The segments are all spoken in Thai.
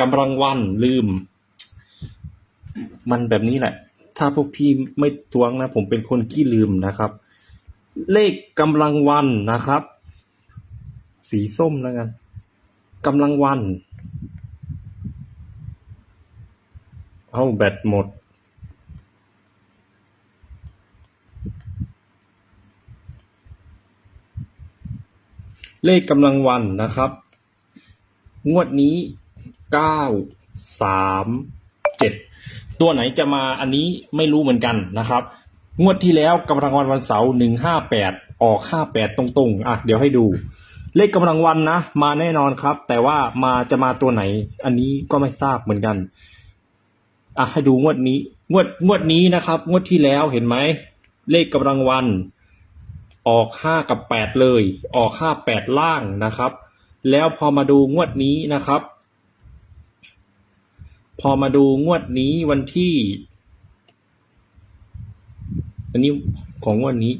กำลังวันลืม มันแบบนี้แหละ ถ้าพวกพี่ไม่ทวงนะ ผมเป็นคนขี้ลืมนะครับ เลขกำลังวันนะครับ สีส้มแล้วกันกำลังวัน เอาแบตหมดเลขกำลังวันนะครับ งวดนี้ เก้าสามเจ็ดตัวไหนจะมาอันนี้ไม่รู้เหมือนกันนะครับ งวดที่แล้วกำลังวันวันเสาร์หนึ่งห้าแปดออกห้าแปดตรงๆ อะ เดี๋ยวให้ดู เลขกำลังวันนะ มาแน่นอนครับ แต่ว่ามาจะมาตัวไหน อันนี้ก็ไม่ทราบเหมือนกัน อะให้ดูงวดนี้ งวดงวดนี้นะครับ งวดที่แล้วเห็นไหม เลขกำลังวันออกห้ากับแปดเลย ออกห้าแปดล่างนะครับ แล้วพอมาดูงวดนี้นะครับ พอมาดูงวดนี้วันที่ อันนี้ของงวดนี้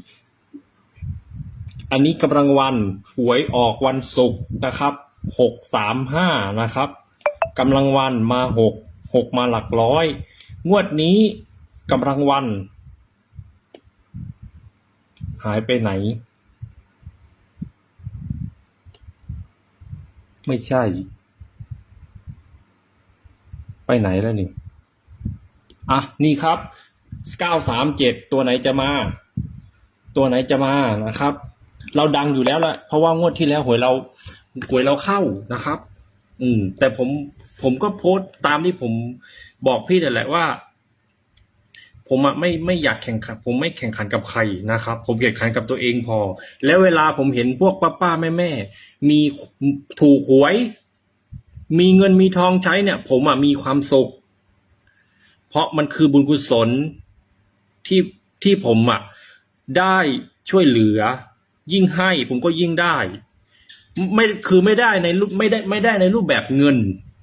อันนี้กำลังวันหวยออกวันศุกร์นะครับหกสามห้านะครับกำลังวันมาหกหกมาหลักร้อย งวดนี้กำลังวัน หายไปไหน ไม่ใช่ ไปไหนแล้วนี่ อะ นี่ครับ937ตัวไหนจะมา ตัวไหนจะมานะครับ เราดังอยู่แล้วแหละเพราะว่างวดที่แล้วหวยเราหวยเราเข้านะครับ อืม แต่ผมผมก็โพสต์ตามที่ผมบอกพี่นั่แหละว่า ผมอะไม่ไม่อยากแข่งขัน ผมไม่แข่งขันกับใครนะครับ ผมแข่งขันกับตัวเองพอ แล้วเวลาผมเห็นพวกป้าป้าแม่แม่ๆมีถูกหวย มีเงินมีทองใช้เนี่ย ผมอะมีความสุข เพราะมันคือบุญกุศลที่ที่ผมอะได้ช่วยเหลือ ยิ่งให้ ผมก็ยิ่งได้ ไม่คือไม่ได้ในรูปไม่ได้ไม่ได้ในรูปแบบเงิน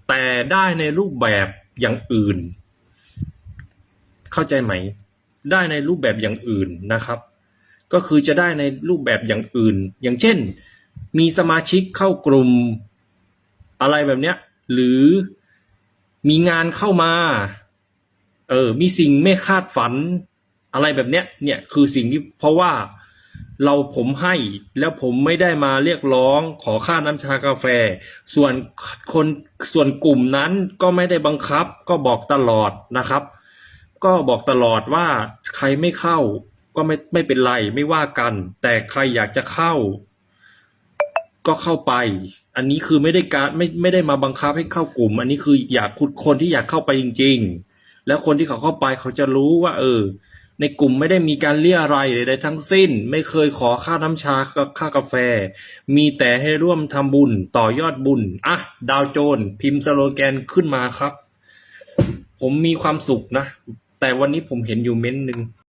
แต่ได้ในรูปแบบอย่างอื่น เข้าใจไหม ได้ในรูปแบบอย่างอื่นนะครับ ก็คือจะได้ในรูปแบบอย่างอื่น อย่างเช่น มีสมาชิกเข้ากลุ่ม อะไรแบบเนี้ย หรือมีงานเข้ามา เออ มีสิ่งไม่คาดฝัน อะไรแบบเนี้ย เนี่ยคือสิ่งที่เพราะว่าเราผมให้แล้วผมไม่ได้มาเรียกร้องขอค่าน้ำชากาแฟ ส่วนคนส่วนกลุ่มนั้นก็ไม่ได้บังคับ ก็บอกตลอดนะครับ ก็บอกตลอดว่าใครไม่เข้า ก็ไม่ไม่เป็นไรไม่ว่ากัน แต่ใครอยากจะเข้า ก็เข้าไป อันนี้คือไม่ได้การไม่ไม่ได้มาบังคับให้เข้ากลุ่ม อันนี้คืออยากคุดคนที่อยากเข้าไปจริง ๆ แล้วคนที่เขาเข้าไปเขาจะรู้ว่า เออ ในกลุ่มไม่ได้มีการเรียอะไรใดๆทั้งสิ้น ไม่เคยขอค่าน้ำชาค่ากาแฟ มีแต่ให้ร่วมทำบุญต่อยอดบุญอะดาวโจน พิมพ์สโลแกนขึ้นมาครับ ผมมีความสุขนะ แต่วันนี้ผมเห็นอยู่เม้นหนึ่ง